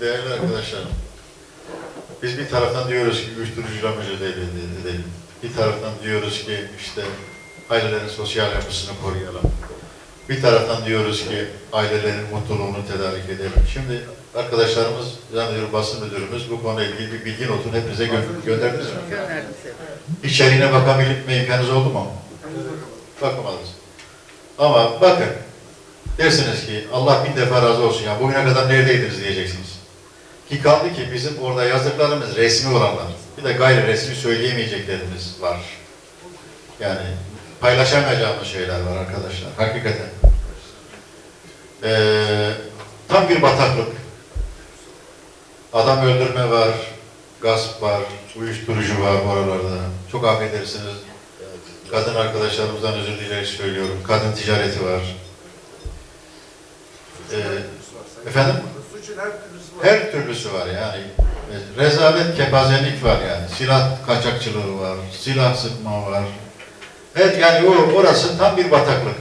Değerli arkadaşlarım, biz bir taraftan diyoruz ki uyuşturucuyla mücadele edelim. Bir taraftan diyoruz ki işte ailelerin sosyal yapısını koruyalım. Bir taraftan diyoruz ki ailelerin mutluluğunu tedarik edelim. Şimdi arkadaşlarımız, zannediyorum basın müdürümüz bu konuyla ilgili bir bilgi notunu hepinize gö- gönderdiniz mi? Gönderdim. İçeriğine bakabilme imkanınız oldu mu? Bakamadınız. Ama bakın, dersiniz ki Allah bin defa razı olsun ya bugüne kadar neredeydiniz diyeceksiniz. Ki kaldı ki bizim orada yazdıklarımız resmi olanlar. Bir de gayri resmi söyleyemeyeceklerimiz var. Yani paylaşamayacağımız şeyler var arkadaşlar. Hakikaten. Ee, tam bir bataklık. Adam öldürme var, gasp var, uyuşturucu var bu aralarda. Çok affedersiniz. Kadın arkadaşlarımızdan özür dileyerek söylüyorum. Kadın ticareti var. Ee, efendim? Suçun her türlüsü var. Her türlüsü var yani. Rezalet, kepazelik var yani. Silah kaçakçılığı var, silah sıkma var. Evet yani o, orası tam bir bataklık.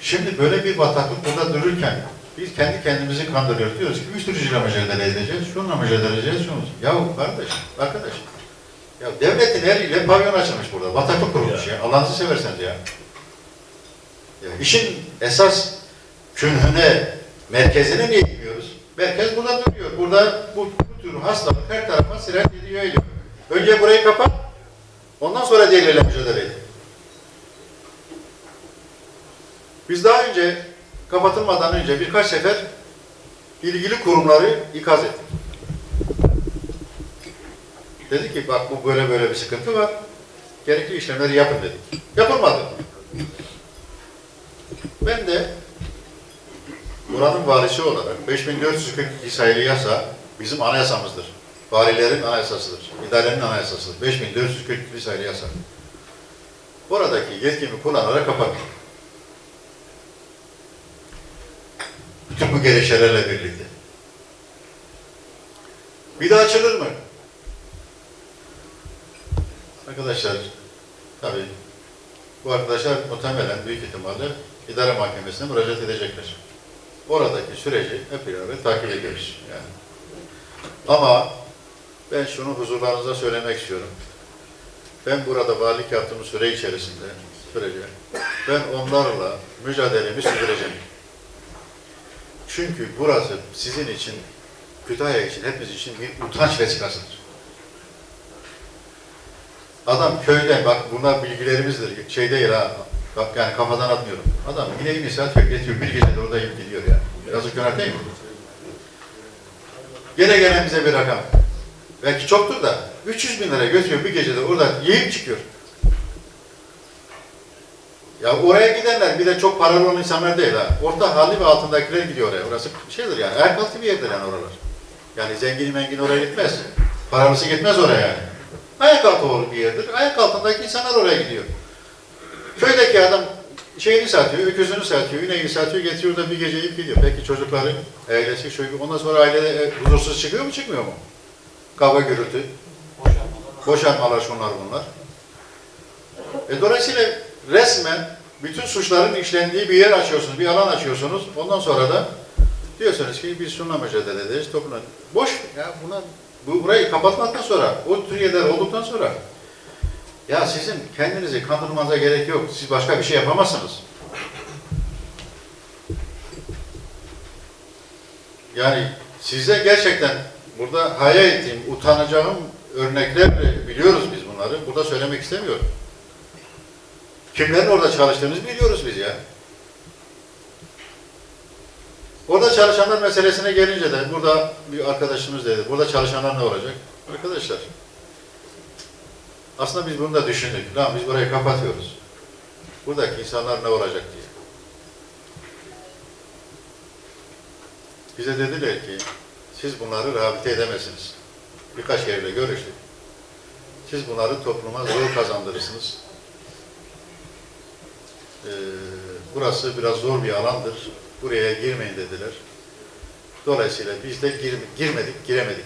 Şimdi böyle bir bataklık burada dururken biz kendi kendimizi kandırıyoruz. Diyoruz ki uyuşturucuyla mücadele edeceğiz, şununla mücadele edeceğiz, şunu. Ya kardeş, arkadaş. Ya devletin eliyle pavyon açılmış burada. Bataklık kurulmuş ya. Allah'ınızı severseniz ya. ya işin esas künhüne, merkezine niye? Merkez burada duruyor. Burada bu, bu tür hastalık her tarafa siren gidiyor ediyor. Önce burayı kapat, ondan sonra diğerleriyle mücadele edin. Biz daha önce kapatılmadan önce birkaç sefer ilgili kurumları ikaz ettik. Dedi ki bak bu böyle böyle bir sıkıntı var. Gerekli işlemleri yapın dedik. Yapılmadı. Ben de buranın valisi olarak 5442 sayılı yasa bizim anayasamızdır. Valilerin anayasasıdır. İdarenin anayasasıdır. 5442 sayılı yasa. Oradaki yetkimi kullanarak kapattım. Bütün bu gerekçelerle birlikte. Bir daha açılır mı? Arkadaşlar, tabii bu arkadaşlar muhtemelen büyük ihtimalle idare mahkemesine müracaat edecekler. Oradaki süreci hep beraber takip ediyoruz yani. Ama ben şunu huzurlarınıza söylemek istiyorum. Ben burada valilik yaptığım süre içerisinde, sürece, ben onlarla mücadelemi sürdüreceğim. Çünkü burası sizin için, Kütahya için, hepimiz için bir utanç vesikasıdır. Adam köyden, bak bunlar bilgilerimizdir, şey değil ha, bak yani kafadan atmıyorum. Adam yine bir saat bekletiyor, bir gecede orada yiyip gidiyor ya. Yazık günah değil mi? Gene gelen bize bir rakam. Belki çoktur da 300 bin lira götürüyor bir gecede orada yiyip çıkıyor. Ya oraya gidenler bir de çok paralı olan insanlar değil ha. Orta hali ve altındakiler gidiyor oraya. Orası şeydir yani. Ayak altı bir yerdir yani oralar. Yani zengini mengin oraya gitmez. Paralısı gitmez oraya yani. Ayak altı bir yerdir. Ayak altındaki insanlar oraya gidiyor. Köydeki adam şeyini satıyor, öküzünü satıyor, ineğini satıyor, getiriyor da bir gece yiyip gidiyor. Peki çocukları, ailesi, şöyle ondan sonra ailede e, huzursuz çıkıyor mu, çıkmıyor mu? Kavga gürültü. Boşanmalar şunlar bunlar. E dolayısıyla resmen bütün suçların işlendiği bir yer açıyorsunuz, bir alan açıyorsunuz. Ondan sonra da diyorsunuz ki biz şununla mücadele edeceğiz, toplumla. Boş ya buna, bu, burayı kapatmaktan sonra, o tür yerler olduktan sonra ya sizin kendinizi kandırmanıza gerek yok. Siz başka bir şey yapamazsınız. Yani size gerçekten burada hayal ettiğim, utanacağım örnekler biliyoruz biz bunları. Burada söylemek istemiyorum. Kimlerin orada çalıştığımızı biliyoruz biz ya. Orada çalışanlar meselesine gelince de burada bir arkadaşımız dedi. Burada çalışanlar ne olacak? Arkadaşlar aslında biz bunu da düşündük. Lan biz burayı kapatıyoruz. Buradaki insanlar ne olacak diye. Bize dediler ki siz bunları rehabilite edemezsiniz. Birkaç yerle görüştük. Siz bunları topluma zor kazandırırsınız. Ee, burası biraz zor bir alandır. Buraya girmeyin dediler. Dolayısıyla biz de gir- girmedik, giremedik.